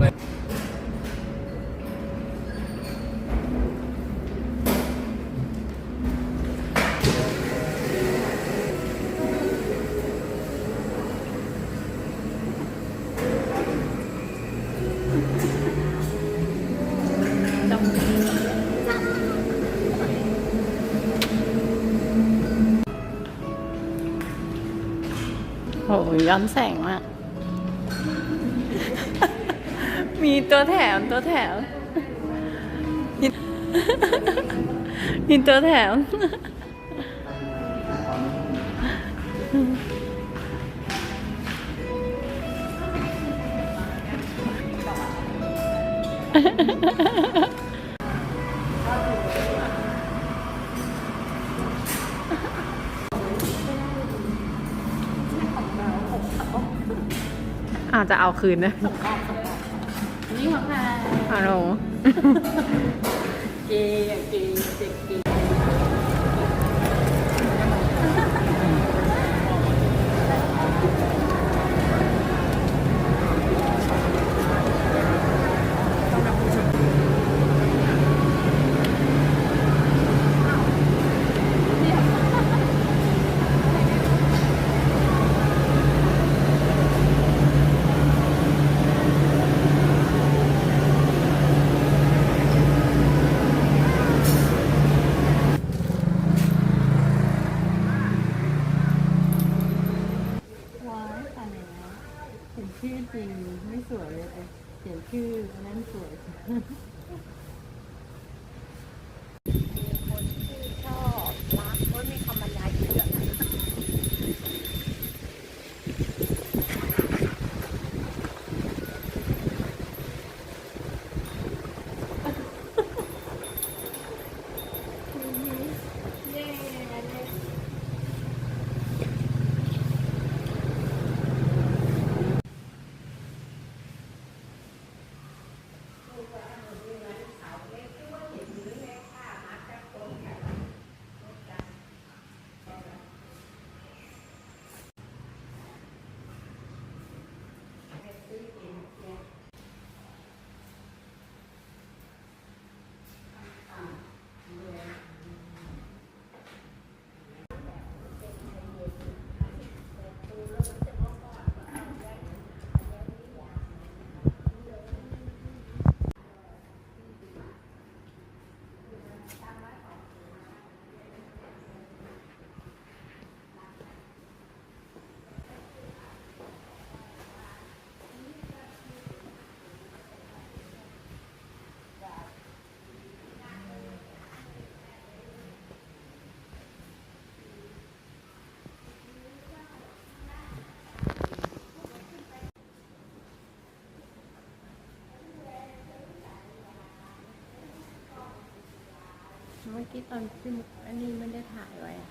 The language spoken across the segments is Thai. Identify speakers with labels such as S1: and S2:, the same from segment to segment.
S1: ไป
S2: โหย้อนแสง มีตัวแถมตัวแถมมีมีตัวแถม อาจจะเอาคืนนะ
S3: นี่ของใคร
S2: ฮัลโหล
S3: เกย์เกย์เด็กเกย์
S2: มื่อกี้ตอน
S3: ที่มุ
S2: กอันนี้ไม่ได้ทายไว้อะ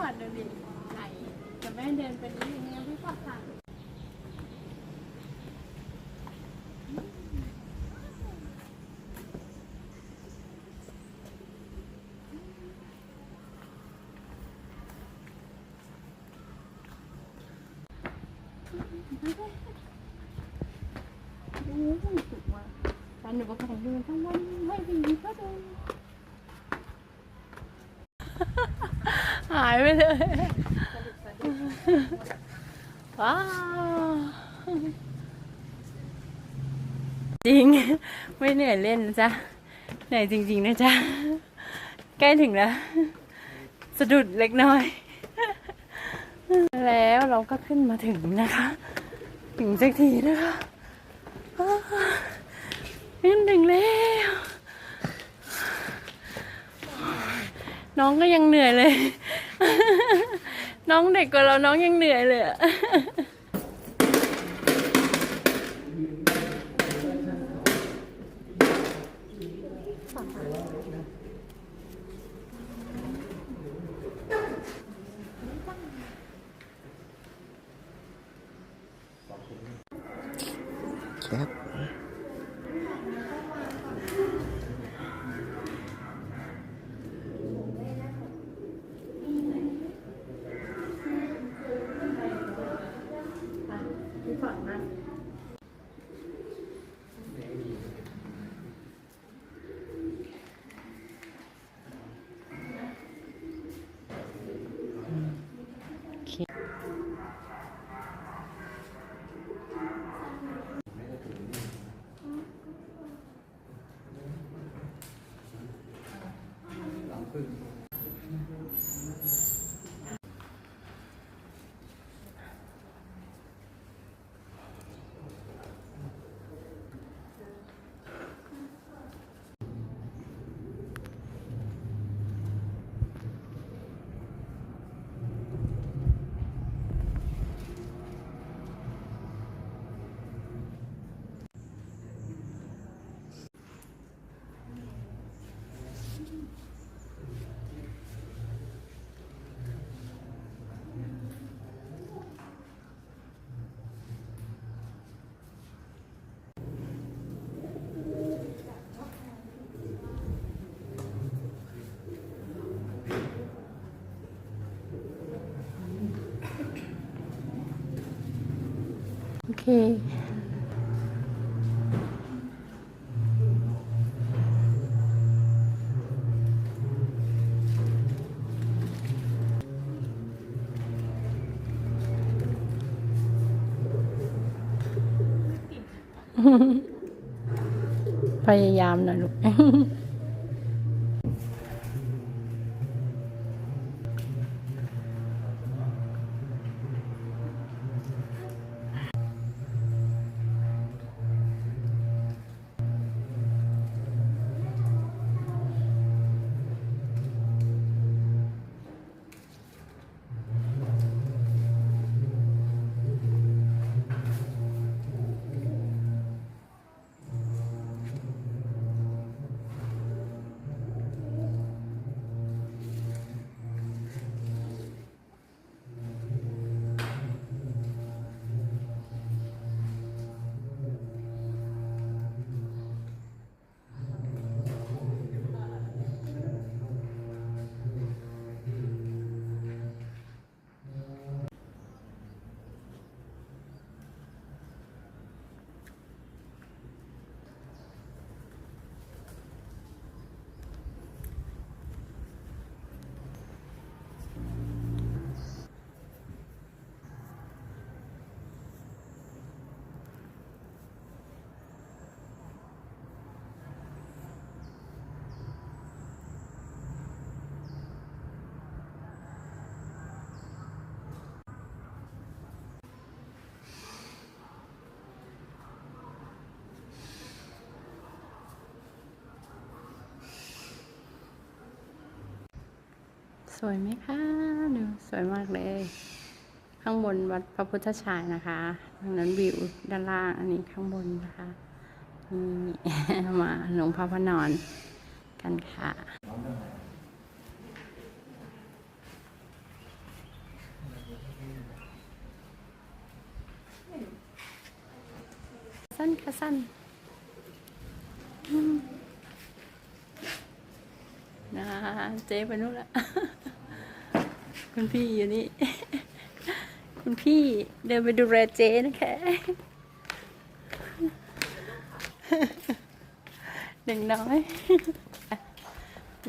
S2: พี่พอดดูดิไหลแต่แม่เดินไปนี้อย่างเงี้ยพี่พอดถ่าย โอ้ยสุดว่ะตอนหนูบอกของเดินทั้งวันให้ดีก็ดู หายไปเลยว้าวจริง ไม่เหนื่อยเล่นนะจ๊ะเหนื่อยจริง ๆ นะจ๊ะ ใกล้ถึงแล้ว สะดุดเล็กน้อย แล้วเราก็ขึ้นมาถึงนะคะ ถึงสักทีนะคะขึ้นถึงแล้ว น้องก็ยังเหนื่อยเลย น้องเด็กกว่าเราน้องยังเหนื่อยเลยอะ
S1: ครับ
S2: พี่ฝังนะ โพยายามหน่อยลูก สวยไหมคะดูสวยมากเลย ข้างบนวัดพระพุทธชายนะคะทางนั้นวิวด้านล่างอันนี้ข้างบนนะคะนี่มาหลวงพ่อพระนอนกันค่ะสั้นค่ะสั้นนะเจ๊ไปนู่นละ คุณพี่อยู่นี่ คุณพี่เดินไปดูแลเจนะคะเด็กน้อย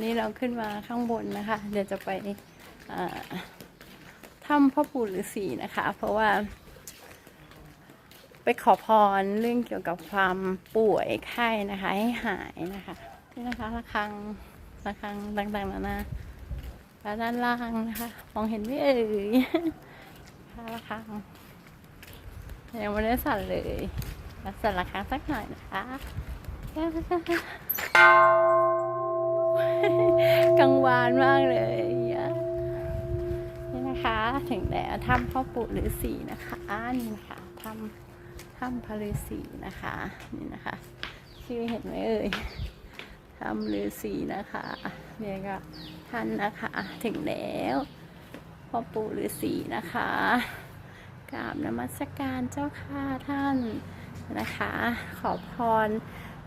S2: นี่เราขึ้นมาข้างบนนะคะ เดี๋ยวจะไปถ้ำพ่อปู่ฤาษีนะคะ เพราะว่า ไปขอพรเรื่องเกี่ยวกับความป่วยไข้นะคะ ให้หายนะคะนี่นะคะระฆังระฆังต่างๆนานา แล้วด้านล่างนะคะ มองเห็นไหมเอ่ยค่ะระฆังยังไม่ได้สั่นเลยลสั่นระฆังสักหน่อยนะคะกังวานมากเลยนี่นะคะ ถึงแล้วถ้ำพ่อปู่ฤาษีนะคะนี่นะคะถ้ำถ้ำพระฤาษีนะคะ นี่นะคะ ชื่อเห็นไหมเอ่ยถ้ำฤาษีนะคะเนี่ยก็ ท่านนะคะ ถึงแล้วพ่อปู่ฤาษีนะคะกราบนมัสการเจ้าค่ะท่านนะคะ ขอพร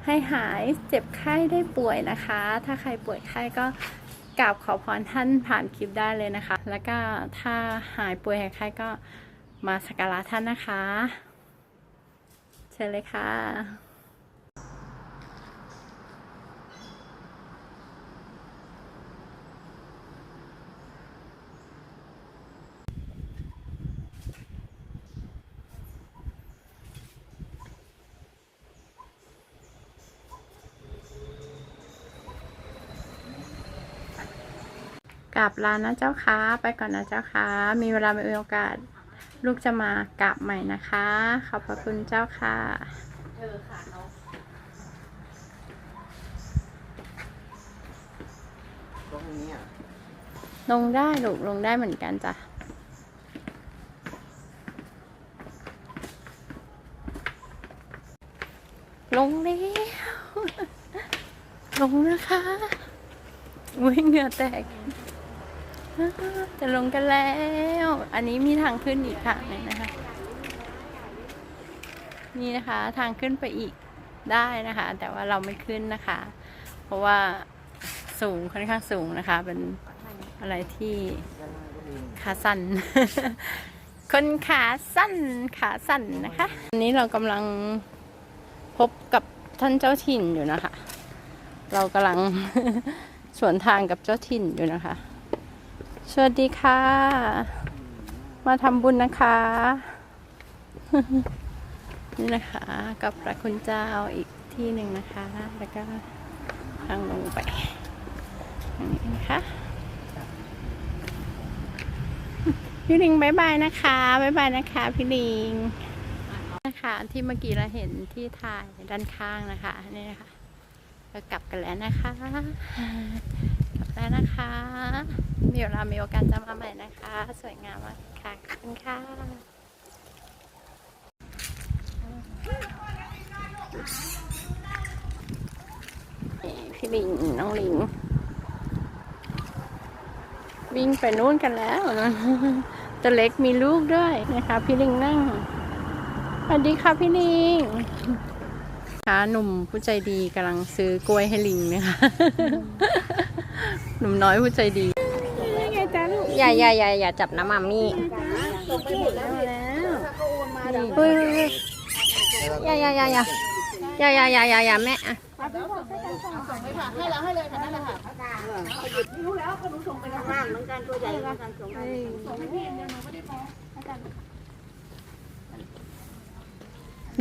S2: ให้หายเจ็บไข้ได้ป่วยนะคะ ถ้าใครป่วยไข้ก็กราบขอพรท่านผ่านคลิปได้เลยนะคะ แล้วก็ถ้าหายป่วยหายไข้ก็มาสักการะท่านนะคะ เชิญเลยค่ะ กลับลานะเจ้าค่ะไปก่อนนะเจ้าค่ะมีเวลามีโอกาสลูกจะมากราบใหม่นะคะ ขอบพระคุณเจ้าค่ะ
S3: เธอค่ะเขา
S1: ตรงนี้อะ
S2: ลงได้ลูกลงได้เหมือนกันจ้ะลงแล้วลงนะคะอุ้ยเหงื่อแตก จะลงกันแล้ว อันนี้มีทางขึ้นอีกทางหนึงนะคะ นี่นะคะทางขึ้นไปอีกได้นะคะ แต่ว่าเราไม่ขึ้นนะคะ เพราะว่าสูงค่อนข้างสูงนะคะ เป็นอะไรที่ขาสั้น คนขาสั้นขาสั้นนะคะอันนี้เรากำลังพบกับท่านเจ้าถิ่นอยู่นะคะ เรากำลังสวนทางกับเจ้าถิ่นอยู่นะคะ สวัสดีค่ะ มาทำบุญนะคะ นี่นะคะกับพระคุณเจ้าอีกที่หนึ่งนะคะ แล้วก็ทางลงไปทางนี้นะคะพี่ลิงบายบายนะคะบายบายนะคะพี่ลิงนะคะที่เมื่อกี้เราเห็นที่ถ่ายด้านข้างนะคะนี่นะคะก็กลับกันแล้วนะคะกลับ แล้วนะคะเดี๋ยวเรามีโอกาสจะมาใหม่นะคะ สวยงามมากค่ะ ขอบคุณค่ะพี่ลิง น้องลิง วิ่งไปนู่นกันแล้วนะตัวเล็กมีลูกด้วยนะคะ พี่ลิงนั่ง สวัสดีค่ะพี่ลิงค่ะหนุ่มผู้ใจดีกำลังซื้อกล้วยให้ลิงนะคะ หนุ่มน้อยผู้ใจดีไงจ้าลูก
S4: อย่าอย่าอย่าอย่าจับน้ำมามี่
S2: แล้วแล้ว
S4: เฮ้ยเฮ้ยเฮ้ยอย่าอย่าอย่าอย่าอย่าอย่าอย่าอย่าอย่าแม่อะ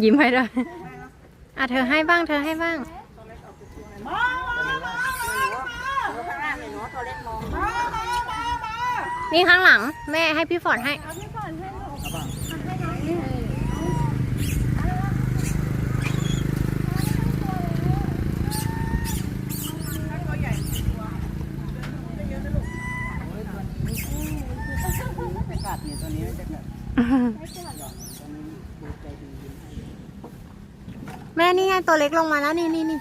S4: ยิ้มให้ด้วยอะเธอให้บ้างเธอให้บ้าง นี่ข้างหลังแม่ให้พี่ฟอร์ดให้
S1: จะกัดเนี่ยตัวนี้จะกัด
S4: แม่นี่ไงตัวเล็กลงมาแล้วนี่นี่นี่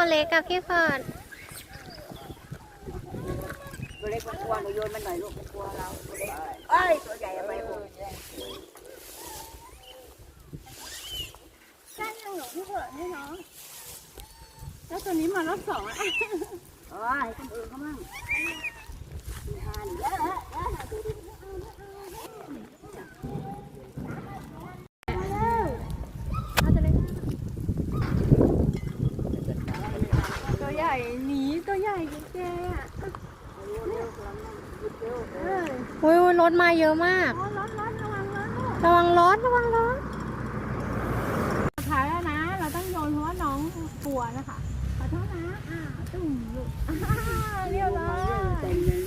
S4: ตัวเล็กกับพี่ฟอร์ด
S3: ตัวเล็กมันกลัวหนูโยนมันหน่อยลูกมันกลัวเราตัวเล็กเอ้ยตัวใหญ่เอาไปลูกใช่ยังหนูพี่เผื่อให้น้อง
S2: แล้วตัวนี้มารอบสองอะ
S3: เอ้ยคนอื่นเขามั่งทานเยอะเยอะ
S2: ตัว อุ้
S1: ยรถมาเยอะมาก
S2: ระวังรถลู
S1: ระวังรถระ
S2: ขายแล้วนะ เราต้องโยนเพราะว่าน้องกลัวนะคะ ขอโทษนะอ่าตุ่มลูกเรียบร้อย
S4: เเลย